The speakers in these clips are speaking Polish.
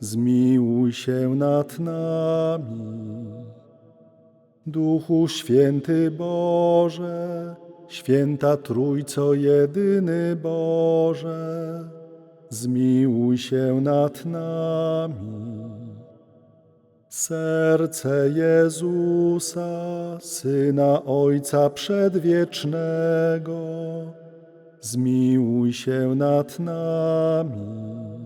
zmiłuj się nad nami. Duchu Święty Boże, Święta Trójco Jedyny Boże, zmiłuj się nad nami. Serce Jezusa, Syna Ojca Przedwiecznego, zmiłuj się nad nami.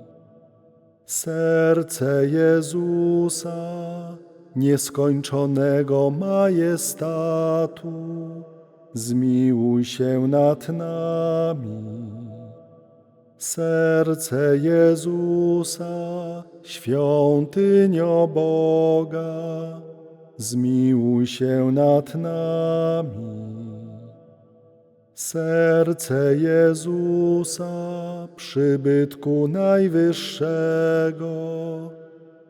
Serce Jezusa, nieskończonego majestatu, zmiłuj się nad nami. Serce Jezusa, świątynio Boga, zmiłuj się nad nami. Serce Jezusa, przybytku Najwyższego,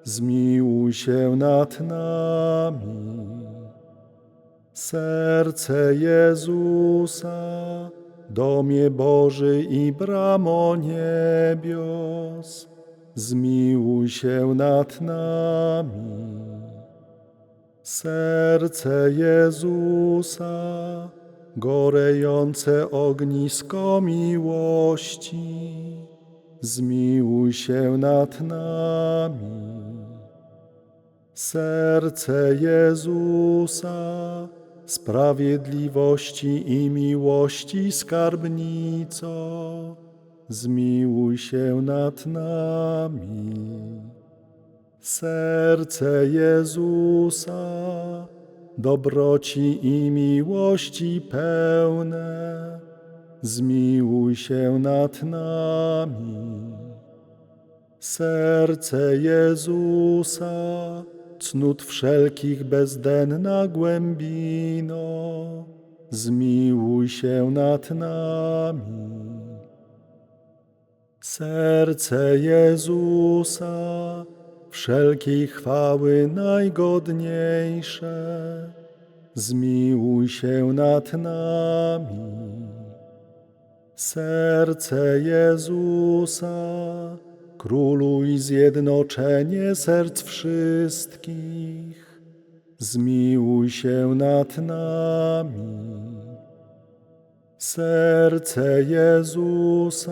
zmiłuj się nad nami. Serce Jezusa, domie Boży i bramo niebios, zmiłuj się nad nami. Serce Jezusa, gorejące ognisko miłości, zmiłuj się nad nami. Serce Jezusa, sprawiedliwości i miłości skarbnico, zmiłuj się nad nami. Serce Jezusa, dobroci i miłości pełne, zmiłuj się nad nami. Serce Jezusa, cnót wszelkich bezdenna głębino, zmiłuj się nad nami. Serce Jezusa, wszelkiej chwały najgodniejsze, zmiłuj się nad nami. Serce Jezusa, króluj zjednoczenie serc wszystkich, zmiłuj się nad nami. Serce Jezusa,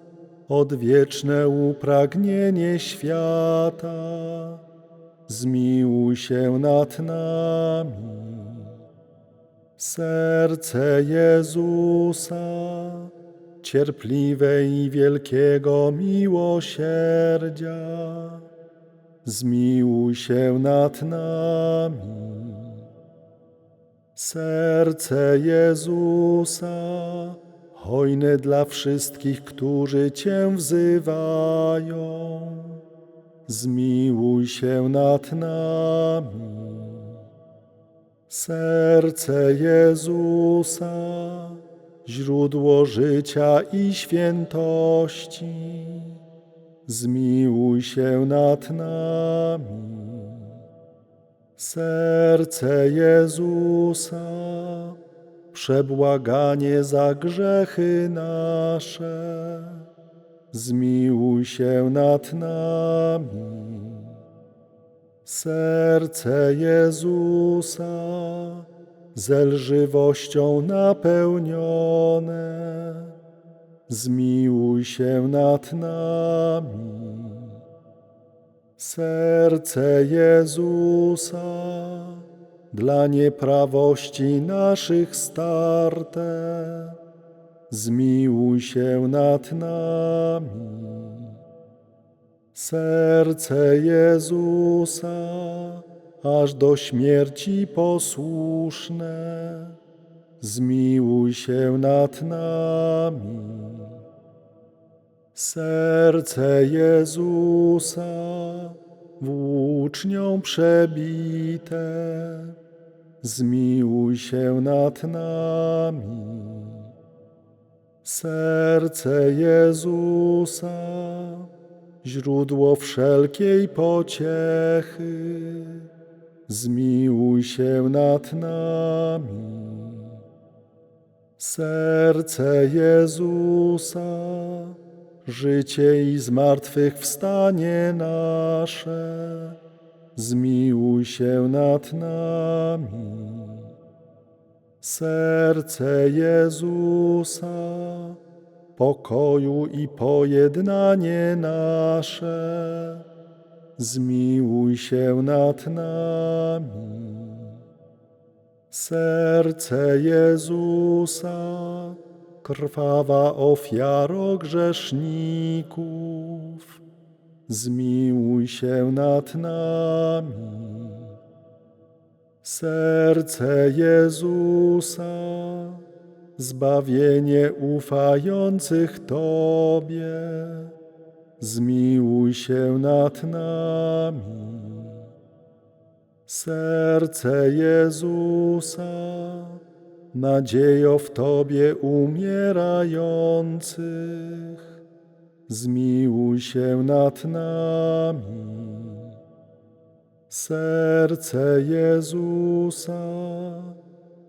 odwieczne upragnienie świata, zmiłuj się nad nami. Serce Jezusa, cierpliwe i wielkiego miłosierdzia, zmiłuj się nad nami. Serce Jezusa, hojne dla wszystkich, którzy Cię wzywają. Zmiłuj się nad nami. Serce Jezusa, źródło życia i świętości, zmiłuj się nad nami. Serce Jezusa, przebłaganie za grzechy nasze, zmiłuj się nad nami. Serce Jezusa, zelżywością napełnione, zmiłuj się nad nami. Serce Jezusa, dla nieprawości naszych starte, zmiłuj się nad nami. Serce Jezusa, aż do śmierci posłuszne, zmiłuj się nad nami. Serce Jezusa, włócznią przebite, zmiłuj się nad nami. Serce Jezusa, źródło wszelkiej pociechy, zmiłuj się nad nami. Serce Jezusa, życie i zmartwychwstanie nasze, zmiłuj się nad nami. Serce Jezusa, pokoju i pojednanie nasze, zmiłuj się nad nami. Serce Jezusa, krwawa ofiaro grzeszników, zmiłuj się nad nami. Serce Jezusa, zbawienie ufających Tobie, zmiłuj się nad nami. Serce Jezusa, nadziejo w Tobie umierających, zmiłuj się nad nami. Serce Jezusa,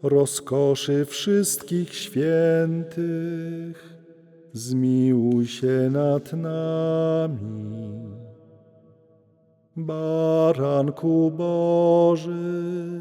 rozkoszy wszystkich świętych, zmiłuj się nad nami. Baranku Boży,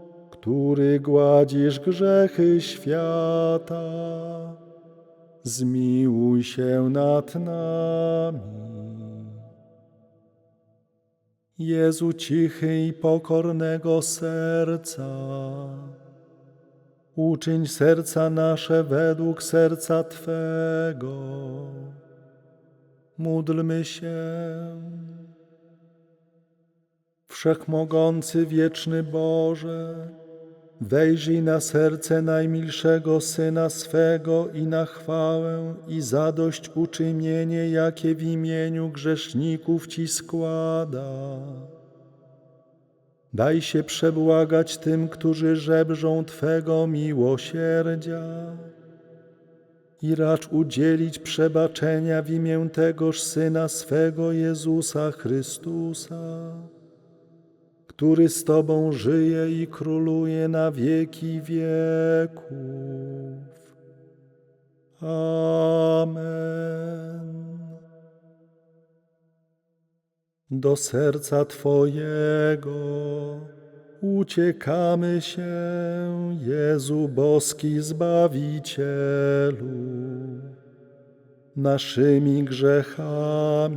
który gładzisz grzechy świata, zmiłuj się nad nami. Jezu cichy i pokornego serca, uczyń serca nasze według serca Twego. Módlmy się. Wszechmogący, wieczny Boże, wejrzyj na serce najmilszego Syna swego i na chwałę i zadość uczynienie, jakie w imieniu grzeszników Ci składa. Daj się przebłagać tym, którzy żebrzą Twego miłosierdzia i racz udzielić przebaczenia w imię tegoż Syna swego Jezusa Chrystusa który z Tobą żyje i króluje na wieki wieków. Amen. Do serca Twojego uciekamy się, Jezu boski Zbawicielu, naszymi grzechami,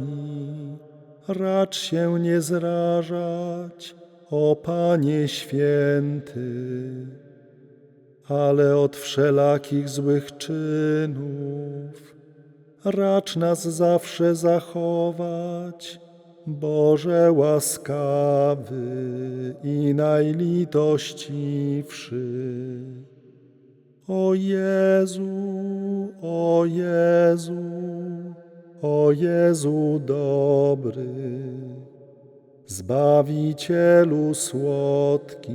racz się nie zrażać, o Panie święty, ale od wszelakich złych czynów, racz nas zawsze zachować, Boże łaskawy i najlitościwszy. O Jezu, o Jezu, o Jezu dobry, Zbawicielu słodki,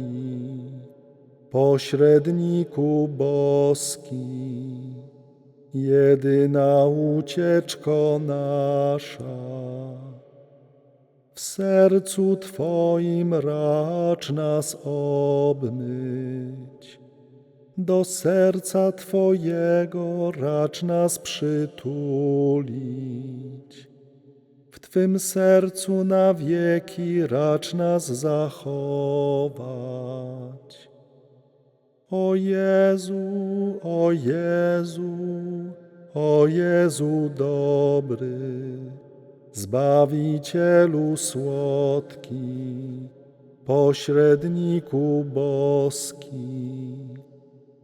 pośredniku boski, jedyna ucieczko nasza. W sercu Twoim racz nas obmyć, do serca Twojego racz nas przytulić. W Twym sercu na wieki racz nas zachować. O Jezu, o Jezu, o Jezu dobry, Zbawicielu słodki, pośredniku boski,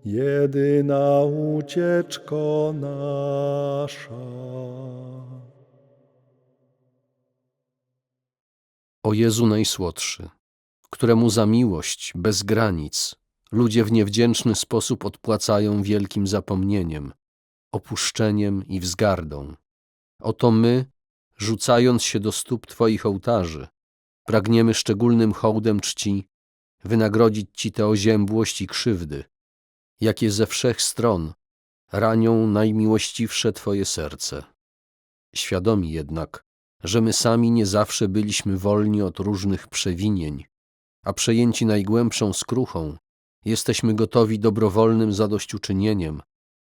jedyna ucieczko nasza. O Jezu Najsłodszy, któremu za miłość bez granic ludzie w niewdzięczny sposób odpłacają wielkim zapomnieniem, opuszczeniem i wzgardą. Oto my, rzucając się do stóp Twoich ołtarzy, pragniemy szczególnym hołdem czci wynagrodzić Ci tę oziębłość i krzywdy, jakie ze wszech stron ranią najmiłościwsze Twoje serce. Świadomi jednak, że my sami nie zawsze byliśmy wolni od różnych przewinień, a przejęci najgłębszą skruchą, jesteśmy gotowi dobrowolnym zadośćuczynieniem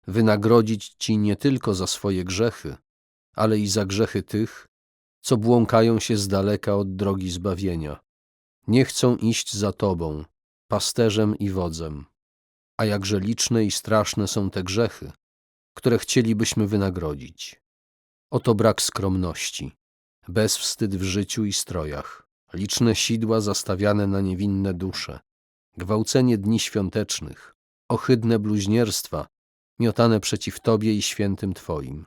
wynagrodzić Ci nie tylko za swoje grzechy, ale i za grzechy tych, co błąkają się z daleka od drogi zbawienia. Nie chcą iść za Tobą, pasterzem i wodzem. A jakże liczne i straszne są te grzechy, które chcielibyśmy wynagrodzić. Oto brak skromności, bezwstyd w życiu i strojach, liczne sidła zastawiane na niewinne dusze, gwałcenie dni świątecznych, ohydne bluźnierstwa miotane przeciw Tobie i świętym Twoim.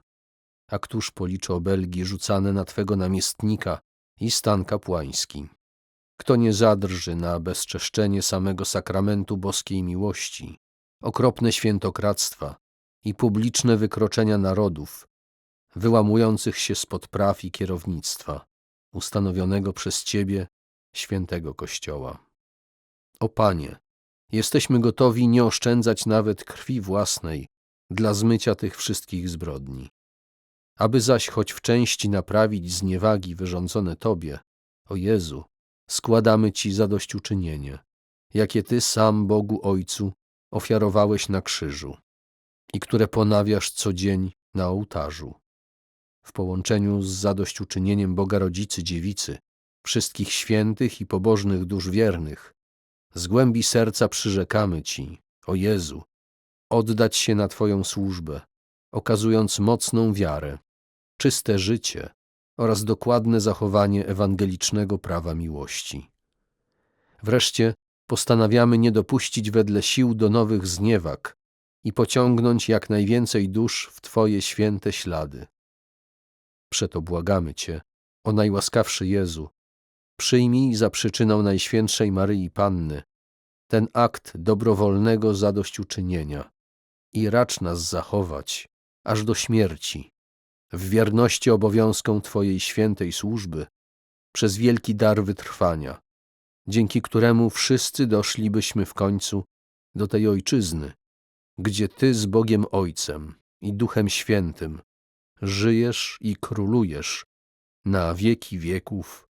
A któż policzy obelgi rzucane na Twego namiestnika i stan kapłański? Kto nie zadrży na bezczeszczenie samego sakramentu boskiej miłości, okropne świętokradztwa i publiczne wykroczenia narodów, wyłamujących się spod praw i kierownictwa, ustanowionego przez Ciebie, świętego Kościoła. O Panie, jesteśmy gotowi nie oszczędzać nawet krwi własnej dla zmycia tych wszystkich zbrodni. Aby zaś choć w części naprawić zniewagi wyrządzone Tobie, o Jezu, składamy Ci zadośćuczynienie, jakie Ty sam Bogu Ojcu ofiarowałeś na krzyżu i które ponawiasz co dzień na ołtarzu. W połączeniu z zadośćuczynieniem Boga Rodzicy Dziewicy, wszystkich świętych i pobożnych dusz wiernych, z głębi serca przyrzekamy Ci, o Jezu, oddać się na Twoją służbę, okazując mocną wiarę, czyste życie oraz dokładne zachowanie ewangelicznego prawa miłości. Wreszcie postanawiamy nie dopuścić wedle sił do nowych zniewag i pociągnąć jak najwięcej dusz w Twoje święte ślady. Przeto błagamy Cię, o najłaskawszy Jezu, przyjmij za przyczynę Najświętszej Maryi Panny ten akt dobrowolnego zadośćuczynienia i racz nas zachować aż do śmierci, w wierności obowiązkom Twojej świętej służby, przez wielki dar wytrwania, dzięki któremu wszyscy doszlibyśmy w końcu do tej ojczyzny, gdzie Ty z Bogiem Ojcem i Duchem Świętym żyjesz i królujesz na wieki wieków.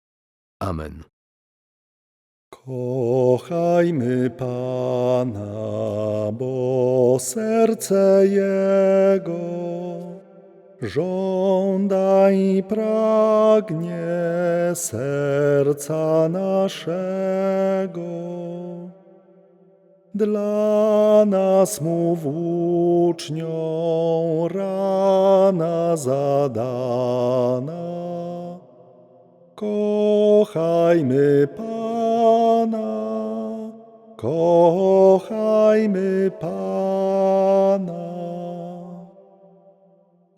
Amen. Kochajmy Pana, bo serce Jego żąda i pragnie serca naszego. Dla nas mu włócznią rana zadana. Kochajmy Pana, kochajmy Pana.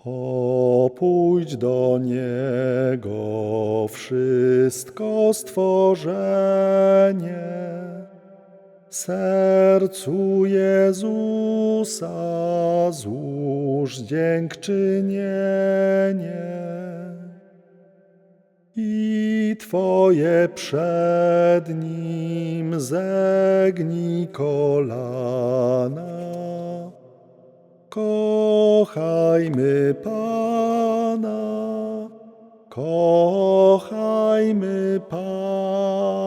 O, pójdź do Niego wszystko stworzenie. Sercu Jezusa złóż dziękczynienie. I Twoje przed Nim zegnij kolana. Kochajmy Pana, kochajmy Pana.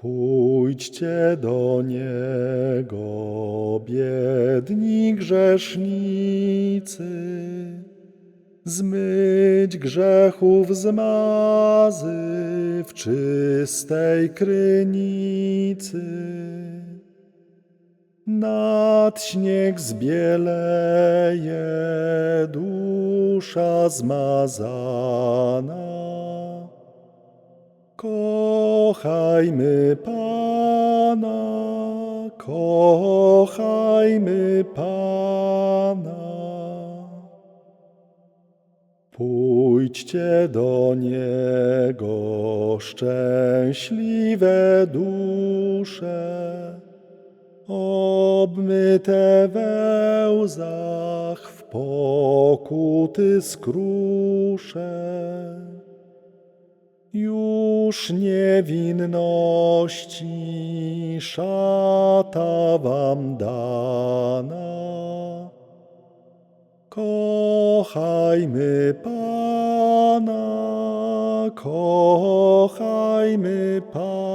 Pójdźcie do Niego, biedni grzesznicy, zmyć grzechów zmazy w czystej krynicy. Nad śnieg zbieleje dusza zmazana. Kochajmy Pana, kochajmy Pana. Pójdźcie do Niego, szczęśliwe dusze, obmyte we łzach w pokuty skrusze. Już niewinności szata wam dana. Kochajmy Pana, kochajmy Pana.